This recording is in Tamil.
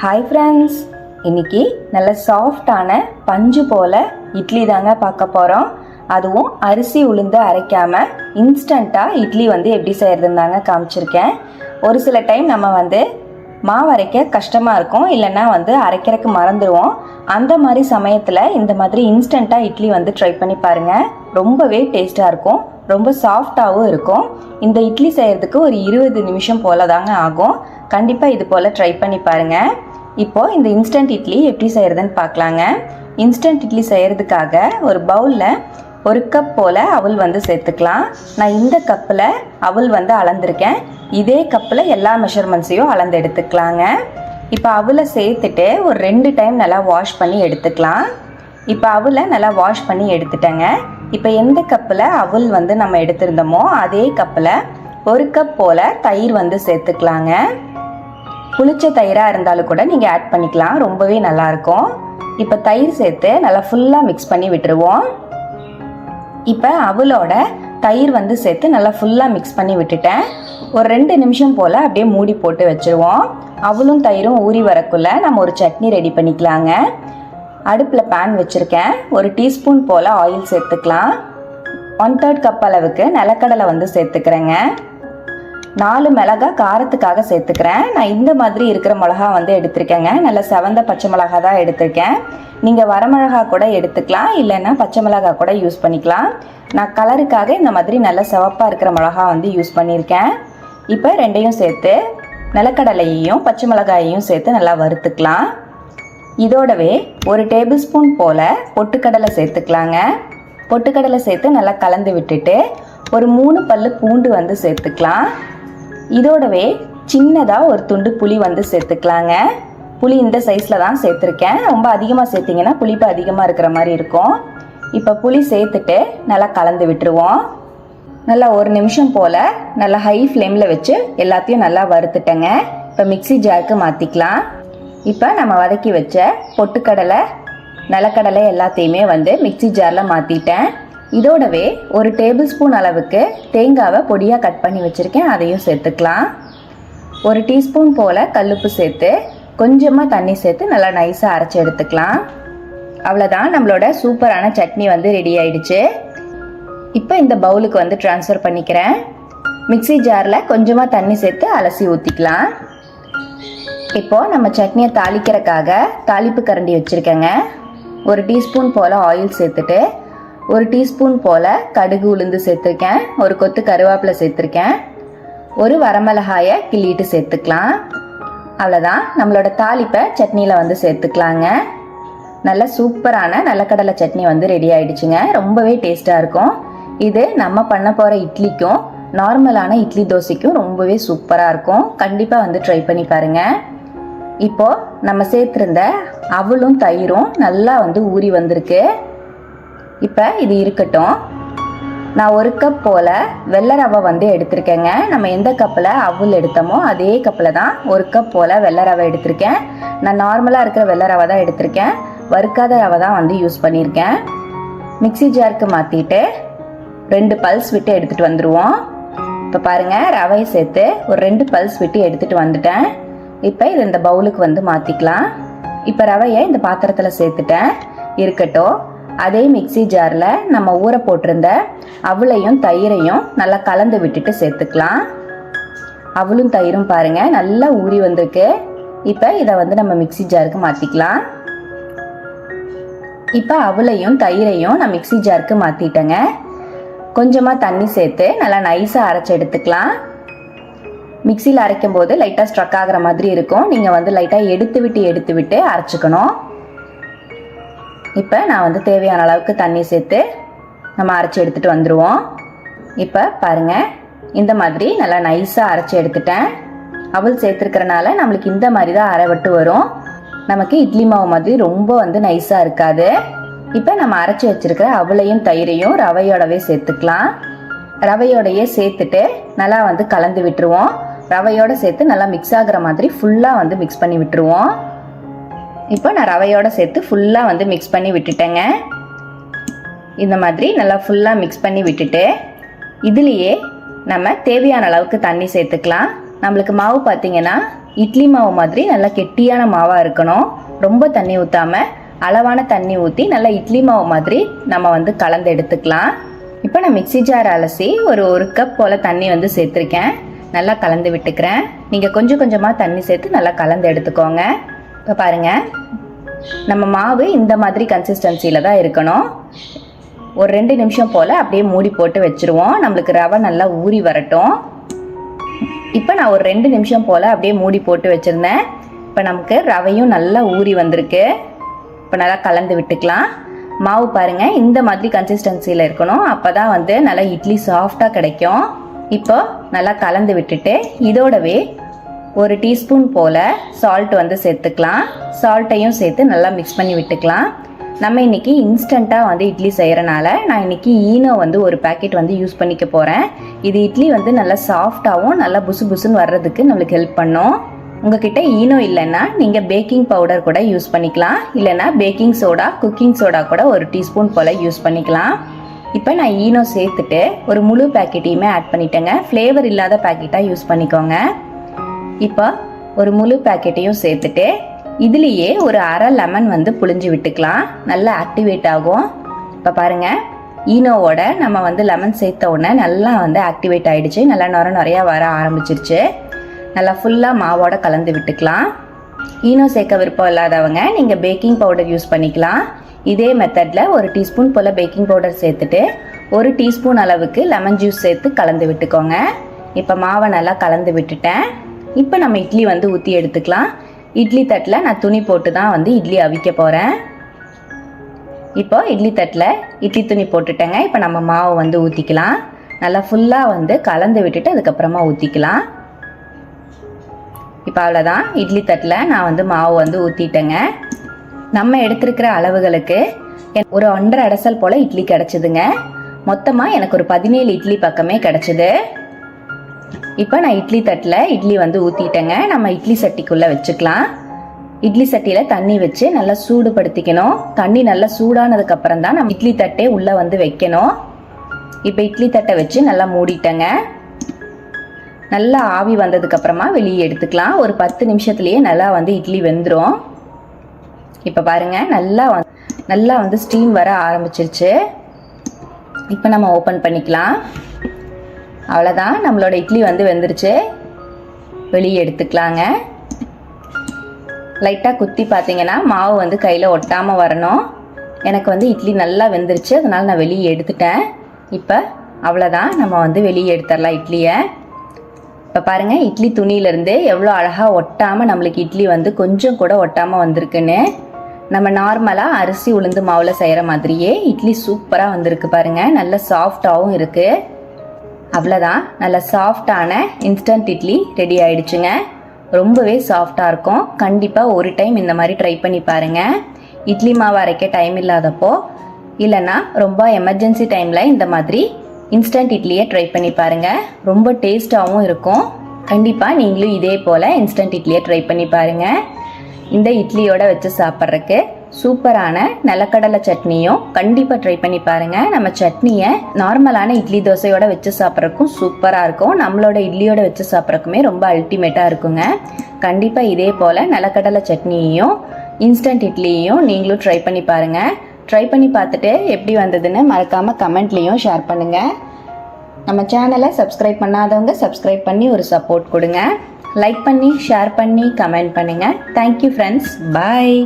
ஹாய் ஃப்ரெண்ட்ஸ் இன்னைக்கு நல்ல சாஃப்டான பஞ்சு போல இட்லி தாங்க பார்க்க போகிறோம் அதுவும் அரிசி உளுந்து அரைக்காம இன்ஸ்டண்ட்டாக இட்லி வந்து எப்படி செய்கிறதுன்னு தாங்க காமிச்சிருக்கேன். ஒரு சில டைம் நம்ம வந்து மாவு அரைக்க கஷ்டமாக இருக்கும். இல்லைன்னா வந்து அரைக்கிறதுக்கு மறந்துடுவோம். அந்த மாதிரி சமயத்தில் இந்த மாதிரி இன்ஸ்டண்ட்டாக இட்லி வந்து ட்ரை பண்ணி பாருங்கள் ரொம்பவே டேஸ்ட்டாக இருக்கும். ரொம்ப சாஃப்டாகவும் இருக்கும். இந்த இட்லி செய்கிறதுக்கு ஒரு இருபது நிமிஷம் போல தாங்க ஆகும். கண்டிப்பாக இது போல் ட்ரை பண்ணி பாருங்கள் இப்போது இந்த இன்ஸ்டன்ட் இட்லி எப்படி செய்கிறதுன்னு பார்க்கலாங்க. இன்ஸ்டன்ட் இட்லி செய்கிறதுக்காக ஒரு பவுலில் ஒரு கப் போல் அவல் வந்து சேர்த்துக்கலாம். நான் இந்த கப்பில் அவல் வந்து அளந்திருக்கேன். இதே கப்பில் எல்லா மெஷர்மெண்ட்ஸையும் அளந்து எடுத்துக்கலாங்க. இப்போ அவலை சேர்த்துட்டு ஒரு ரெண்டு டைம் நல்லா வாஷ் பண்ணி எடுத்துக்கலாம். இப்போ அவலை நல்லா வாஷ் பண்ணி எடுத்துட்டேங்க. இப்போ எந்த கப்பில் அவல் வந்து நம்ம எடுத்திருந்தோமோ அதே கப்பில் ஒரு கப் போல் தயிர் வந்து சேர்த்துக்கலாங்க. புளிச்ச தயிராக இருந்தாலும் கூட நீங்கள் ஆட் பண்ணிக்கலாம். ரொம்பவே நல்லாயிருக்கும் இப்போ தயிர் சேர்த்து நல்லா ஃபுல்லாக மிக்ஸ் பண்ணி விட்டுருவோம். இப்போ அவளோட தயிர் வந்து சேர்த்து நல்லா ஃபுல்லாக மிக்ஸ் பண்ணி விட்டுட்டேன். ஒரு ரெண்டு நிமிஷம் போல் அப்படியே மூடி போட்டு வச்சுருவோம். அவளும் தயிரும் ஊறி வரக்குள்ள நம்ம ஒரு சட்னி ரெடி பண்ணிக்கலாங்க. அடுப்பில் பேன் வச்சுருக்கேன். ஒரு டீஸ்பூன் போல் ஆயில் சேர்த்துக்கலாம். ஒன் தேர்ட் கப் அளவுக்கு நிலக்கடலை வந்து சேர்த்துக்கிறேங்க. நாலு மிளகா காரத்துக்காக சேர்த்துக்கிறேன். நான் இந்த மாதிரி இருக்கிற மிளகா வந்து எடுத்திருக்கேங்க. நல்ல செவந்த பச்சை மிளகா தான் எடுத்திருக்கேன். நீங்கள் வரமிளகா கூட எடுத்துக்கலாம். இல்லைன்னா பச்சை மிளகா கூட யூஸ் பண்ணிக்கலாம். நான் கலருக்காக இந்த மாதிரி நல்ல சிவப்பாக இருக்கிற மிளகா வந்து யூஸ் பண்ணியிருக்கேன். இப்போ ரெண்டையும் சேர்த்து நிலக்கடலையையும் பச்சை மிளகாயையும் சேர்த்து நல்லா வறுத்துக்கலாம். இதோடவே ஒரு டேபிள் ஸ்பூன் போல் பொட்டுக்கடலை சேர்த்துக்கலாங்க. பொட்டுக்கடலை சேர்த்து நல்லா கலந்து விட்டுட்டு ஒரு மூணு பல்லு பூண்டு வந்து சேர்த்துக்கலாம். இதோடவே சின்னதாக ஒரு துண்டு புளி வந்து சேர்த்துக்கலாங்க. புளி இந்த சைஸில் தான் சேர்த்துருக்கேன். ரொம்ப அதிகமாக சேர்த்திங்கன்னா புளிப்பு அதிகமாக இருக்கிற மாதிரி இருக்கும். இப்போ புளி சேர்த்துட்டு நல்லா கலந்து விட்டுருவோம். நல்லா ஒரு நிமிஷம் போல் நல்லா ஹை ஃப்ளேமில் வச்சு எல்லாத்தையும் நல்லா வறுத்துட்டேங்க. இப்போ மிக்ஸி ஜாருக்கு மாற்றிக்கலாம் இப்போ நம்ம வதக்கி வச்ச பொட்டுக்கடலை நிலக்கடலை எல்லாத்தையுமே வந்து மிக்ஸி ஜாரில் மாற்றிட்டேன் இதோடவே ஒரு டேபிள் ஸ்பூன் அளவுக்கு தேங்காவை பொடியாக கட் பண்ணி வச்சுருக்கேன். அதையும் சேர்த்துக்கலாம். ஒரு டீஸ்பூன் போல் கல்லுப்பு சேர்த்து கொஞ்சமாக தண்ணி சேர்த்து நல்லா நைஸாக அரைச்சி எடுத்துக்கலாம். அவ்வளோதான் நம்மளோட சூப்பரான சட்னி வந்து ரெடி ஆயிடுச்சு. இப்போ இந்த பவுலுக்கு வந்து ட்ரான்ஸ்ஃபர் பண்ணிக்கிறேன். மிக்ஸி ஜாரில் கொஞ்சமாக தண்ணி சேர்த்து அலசி ஊற்றிக்கலாம் இப்போது நம்ம சட்னியை தாளிக்கிறக்காக தாளிப்பு கரண்டி வச்சுருக்கேங்க. ஒரு டீஸ்பூன் போல் ஆயில் சேர்த்துட்டு ஒரு டீஸ்பூன் போல் கடுகு உளுந்து சேர்த்துருக்கேன். ஒரு கொத்து கருவேப்பிலை சேர்த்துருக்கேன். ஒரு வரமிளகாயை கிள்ளிட்டு சேர்த்துக்கலாம். அவ்வளோதான் நம்மளோட தாளிப்பை சட்னியில் வந்து சேர்த்துக்கலாங்க. நல்ல சூப்பரான நிலக்கடலை சட்னி வந்து ரெடி ஆயிடுச்சுங்க. ரொம்பவே டேஸ்ட்டாக இருக்கும். இது நம்ம பண்ண போகிற இட்லிக்கும் நார்மலான இட்லி தோசைக்கும் ரொம்பவே சூப்பராக இருக்கும். கண்டிப்பாக வந்து ட்ரை பண்ணி பாருங்கள் இப்போ நம்ம சேர்த்துருந்த அவளும் தயிரும் நல்லா வந்து ஊறி வந்திருக்கு. இப்போ இது இருக்கட்டும். நான் ஒரு கப் போல் வெள்ளை ரவை வந்து எடுத்திருக்கேங்க. நம்ம எந்த கப்பில் அவுல் எடுத்தோமோ அதே கப்பில் தான் ஒரு கப் போல் வெள்ளை ரவை எடுத்திருக்கேன். நான் நார்மலாக இருக்கிற வெள்ளை ரவை தான் எடுத்திருக்கேன். வறுக்காத ரவை தான் வந்து யூஸ் பண்ணியிருக்கேன். மிக்ஸி ஜாருக்கு மாற்றிட்டு ரெண்டு பல்ஸ் விட்டு எடுத்துகிட்டு வந்துடுவோம் இப்போ பாருங்கள் ரவையை சேர்த்து ஒரு ரெண்டு பல்ஸ் விட்டு எடுத்துகிட்டு வந்துட்டேன். இப்போ இது இந்த பவுலுக்கு வந்து மாற்றிக்கலாம் இப்போ ரவையை இந்த பாத்திரத்தில் சேர்த்துட்டேன். இருக்கட்டும். அதே மிக்ஸி ஜாரில் நம்ம ஊற போட்டிருந்த அவளையும் தயிரையும் நல்லா கலந்து விட்டுட்டு சேர்த்துக்கலாம். அவளும் தயிரும் பாருங்கள் நல்லா ஊறி வந்திருக்கு. இப்போ இதை வந்து நம்ம மிக்ஸி ஜாருக்கு மாற்றிக்கலாம் இப்போ அவளையும் தயிரையும் நான் மிக்ஸி ஜாருக்கு மாற்றிட்டேங்க கொஞ்சமாக தண்ணி சேர்த்து நல்லா நைஸாக அரைச்சி எடுத்துக்கலாம். மிக்சியில் அரைக்கும் போது லைட்டாக ஸ்ட்ரக் ஆகிற மாதிரி இருக்கும். நீங்கள் வந்து லைட்டாக எடுத்து விட்டு எடுத்து விட்டு அரைச்சிக்கணும். இப்போ நான் வந்து தேவையான அளவுக்கு தண்ணி சேர்த்து நம்ம அரைச்சி எடுத்துகிட்டு வந்துடுவோம் இப்போ பாருங்கள் இந்த மாதிரி நல்லா நைஸாக அரைச்சி எடுத்துட்டேன். அவள் சேர்த்துருக்கறனால நம்மளுக்கு இந்த மாதிரி தான் அரைவட்டு வரும். நமக்கு இட்லி மாவு மாதிரி ரொம்ப வந்து நைஸாக இருக்காது. இப்போ நம்ம அரைச்சி வச்சிருக்கிற அவளையும் தயிரையும் ரவையோடவே சேர்த்துக்கலாம். ரவையோடையே சேர்த்துட்டு நல்லா வந்து கலந்து விட்டுருவோம். ரவையோடு சேர்த்து நல்லா மிக்ஸ் ஆகுற மாதிரி ஃபுல்லாக வந்து மிக்ஸ் பண்ணி விட்டுருவோம். இப்போ நான் ரவையோடு சேர்த்து ஃபுல்லாக வந்து மிக்ஸ் பண்ணி விட்டுட்டேங்க. இந்த மாதிரி நல்லா ஃபுல்லாக மிக்ஸ் பண்ணி விட்டுட்டு இதுலேயே நம்ம தேவையான அளவுக்கு தண்ணி சேர்த்துக்கலாம். நம்மளுக்கு மாவு பார்த்தீங்கன்னா இட்லி மாவு மாதிரி நல்லா கெட்டியான மாவாக இருக்கணும். ரொம்ப தண்ணி ஊற்றாம அளவான தண்ணி ஊற்றி நல்லா இட்லி மாவு மாதிரி நம்ம வந்து கலந்து எடுத்துக்கலாம். இப்போ நான் மிக்ஸி ஜார் அலசி ஒரு ஒரு கப் போல் தண்ணி வந்து சேர்த்துருக்கேன். நல்லா கலந்து விட்டுக்கிறேன். நீங்கள் கொஞ்சம் கொஞ்சமாக தண்ணி சேர்த்து நல்லா கலந்து எடுத்துக்கோங்க. இப்போ பாருங்கள் நம்ம மாவு இந்த மாதிரி கன்சிஸ்டன்சியில் தான் இருக்கணும். ஒரு ரெண்டு நிமிஷம் போல் அப்படியே மூடி போட்டு வச்சுருவோம். நம்மளுக்கு ரவை நல்லா ஊறி வரட்டும். இப்போ நான் ஒரு ரெண்டு நிமிஷம் போல் அப்படியே மூடி போட்டு வச்சுருந்தேன். இப்போ நமக்கு ரவையும் நல்லா ஊறி வந்திருக்கு. இப்போ நல்லா கலந்து விட்டுக்கலாம். மாவு பாருங்கள் இந்த மாதிரி கன்சிஸ்டன்சியில் இருக்கணும். அப்போ தான் வந்து நல்லா இட்லி சாஃப்டாக கிடைக்கும். இப்போ நல்லா கலந்து விட்டுட்டு இதோடவே ஒரு டீஸ்பூன் போல் சால்ட் வந்து சேர்த்துக்கலாம். சால்ட்டையும் சேர்த்து நல்லா மிக்ஸ் பண்ணி விட்டுக்கலாம். நம்ம இன்றைக்கி இன்ஸ்டண்ட்டாக வந்து இட்லி செய்கிறனால நான் இன்னைக்கு ஈனோ வந்து ஒரு பேக்கெட் வந்து யூஸ் பண்ணிக்க போகிறேன் இது இட்லி வந்து நல்லா சாஃப்டாகவும் நல்லா புசு புசுன்னு வர்றதுக்கு நம்மளுக்கு ஹெல்ப் பண்ணும். உங்ககிட்ட ஈனோ இல்லைன்னா நீங்கள் பேக்கிங் பவுடர் கூட யூஸ் பண்ணிக்கலாம். இல்லைன்னா பேக்கிங் சோடா குக்கிங் சோடா கூட ஒரு டீஸ்பூன் போல் யூஸ் பண்ணிக்கலாம். இப்போ நான் ஈனோ சேர்த்துட்டு ஒரு முழு பேக்கெட்டையுமே ஆட் பண்ணிட்டேங்க. ஃப்ளேவர் இல்லாத பேக்கெட்டாக யூஸ் பண்ணிக்கோங்க. இப்போ ஒரு முழு பேக்கெட்டையும் சேர்த்துட்டு இதுலேயே ஒரு அரை லெமன் வந்து புழிஞ்சு விட்டுக்கலாம். நல்லா ஆக்டிவேட் ஆகும். இப்போ பாருங்கள் ஈனோவோட நம்ம வந்து லெமன் சேர்த்த உடனே நல்லா வந்து ஆக்டிவேட் ஆகிடுச்சு நல்லா நுர நிறையா வர ஆரம்பிச்சிருச்சு. நல்லா ஃபுல்லாக மாவோட கலந்து விட்டுக்கலாம். ஈனோ சேர்க்க விருப்பம் இல்லாதவங்க நீங்கள் பேக்கிங் பவுடர் யூஸ் பண்ணிக்கலாம். இதே மெத்தடில் ஒரு டீஸ்பூன் போல் பேக்கிங் பவுடர் சேர்த்துட்டு ஒரு டீஸ்பூன் அளவுக்கு லெமன் ஜூஸ் சேர்த்து கலந்து விட்டுக்கோங்க. இப்போ மாவை நல்லா கலந்து விட்டுட்டேன். இப்போ நம்ம இட்லி வந்து ஊற்றி எடுத்துக்கலாம். இட்லி தட்டில் நான் துணி போட்டு தான் வந்து இட்லி அவிக்க போகிறேன் இப்போ இட்லி தட்டில் இட்லி துணி போட்டுட்டேங்க. இப்போ நம்ம மாவை வந்து ஊற்றிக்கலாம் நல்லா ஃபுல்லாக வந்து கலந்து விட்டுட்டு அதுக்கப்புறமா ஊற்றிக்கலாம் இப்போ அவ்வளோதான் இட்லி தட்டில் நான் வந்து மாவு வந்து ஊற்றிட்டேங்க நம்ம எடுத்திருக்கிற அளவுகளுக்கு ஒரு ஒன்றரை அடசல் போல் இட்லி கிடச்சிதுங்க. மொத்தமாக எனக்கு ஒரு பதினேழு இட்லி பக்கமே கிடச்சிது. இப்போ நான் இட்லி தட்டில் இட்லி வந்து ஊற்றிட்டேங்க நம்ம இட்லி சட்டிக்குள்ளே வச்சுக்கலாம். இட்லி சட்டியில் தண்ணி வச்சு நல்லா சூடுபடுத்திக்கணும். தண்ணி நல்லா சூடானதுக்கப்புறம் தான் நம்ம இட்லி தட்டே உள்ளே வந்து வைக்கணும். இப்போ இட்லி தட்டை வச்சு நல்லா மூடிட்டேங்க. நல்லா ஆவி வந்ததுக்கு அப்புறமா வெளியே எடுத்துக்கலாம். ஒரு பத்து நிமிஷத்துலேயே நல்லா வந்து இட்லி வெந்துடும் இப்போ பாருங்க நல்லா வந் நல்லா வந்து ஸ்டீம் வர ஆரம்பிச்சிருச்சு. இப்போ நம்ம ஓப்பன் பண்ணிக்கலாம். அவ்வளோதான் நம்மளோட இட்லி வந்து வெந்துருச்சு. வெளியே எடுத்துக்கலாங்க. லைட்டாக குத்தி பார்த்தீங்கன்னா மாவு வந்து கையில் ஒட்டாமல் வரணும். எனக்கு வந்து இட்லி நல்லா வெந்துருச்சு. அதனால் நான் வெளியே எடுத்துட்டேன். இப்போ அவ்வளோதான் நம்ம வந்து வெளியே எடுத்துடலாம் இட்லியை. இப்போ பாருங்கள் இட்லி துணியிலேருந்து எவ்வளோ அழகாக ஒட்டாமல் நம்மளுக்கு இட்லி வந்து கொஞ்சம் கூட ஒட்டாமல் வந்திருக்குன்னு. நம்ம நார்மலாக அரிசி உளுந்து மாவில் செய்கிற மாதிரியே இட்லி சூப்பராக வந்திருக்கு பாருங்கள் நல்ல சாஃப்டாகவும் இருக்குது அவ்வளோதான். நல்ல சாஃப்டான இன்ஸ்டன்ட் இட்லி ரெடி ஆயிடுச்சுங்க. ரொம்பவே சாஃப்டாக இருக்கும். கண்டிப்பாக ஒரு டைம் இந்த மாதிரி ட்ரை பண்ணி பாருங்கள் இட்லி மாவு அரைக்க டைம் இல்லாதப்போ இல்லைன்னா ரொம்ப எமர்ஜென்சி டைமில் இந்த மாதிரி இன்ஸ்டன்ட் இட்லியை ட்ரை பண்ணி பாருங்கள் ரொம்ப டேஸ்ட்டாகவும் இருக்கும். கண்டிப்பாக நீங்களும் இதே போல் இன்ஸ்டன்ட் இட்லியை ட்ரை பண்ணி பாருங்கள் இந்த இட்லியோட வச்சு சாப்பிட்றதுக்கு சூப்பரான நிலக்கடலை சட்னியும் கண்டிப்பாக ட்ரை பண்ணி பாருங்கள் நம்ம சட்னியை நார்மலான இட்லி தோசையோட வச்சு சாப்பிட்றதுக்கும் சூப்பராக இருக்கும். நம்மளோட இட்லியோட வச்சு சாப்பிட்றக்குமே ரொம்ப அல்டிமேட்டாக இருக்குங்க. கண்டிப்பாக இதே போல் நிலக்கடலை சட்னியையும் இன்ஸ்டன்ட் இட்லியையும் நீங்களும் ட்ரை பண்ணி பாருங்கள் ட்ரை பண்ணி பார்த்துட்டு எப்படி வந்ததுன்னு மறக்காமல் கமெண்ட்லேயும் ஷேர் பண்ணுங்கள் நம்ம சேனலை சப்ஸ்கிரைப் பண்ணாதவங்க சப்ஸ்கிரைப் பண்ணி ஒரு சப்போர்ட் கொடுங்க. லைக் பண்ணி ஷேர் பண்ணி கமெண்ட் பண்ணுங்கள் தேங்க்யூ ஃப்ரெண்ட்ஸ் பாய்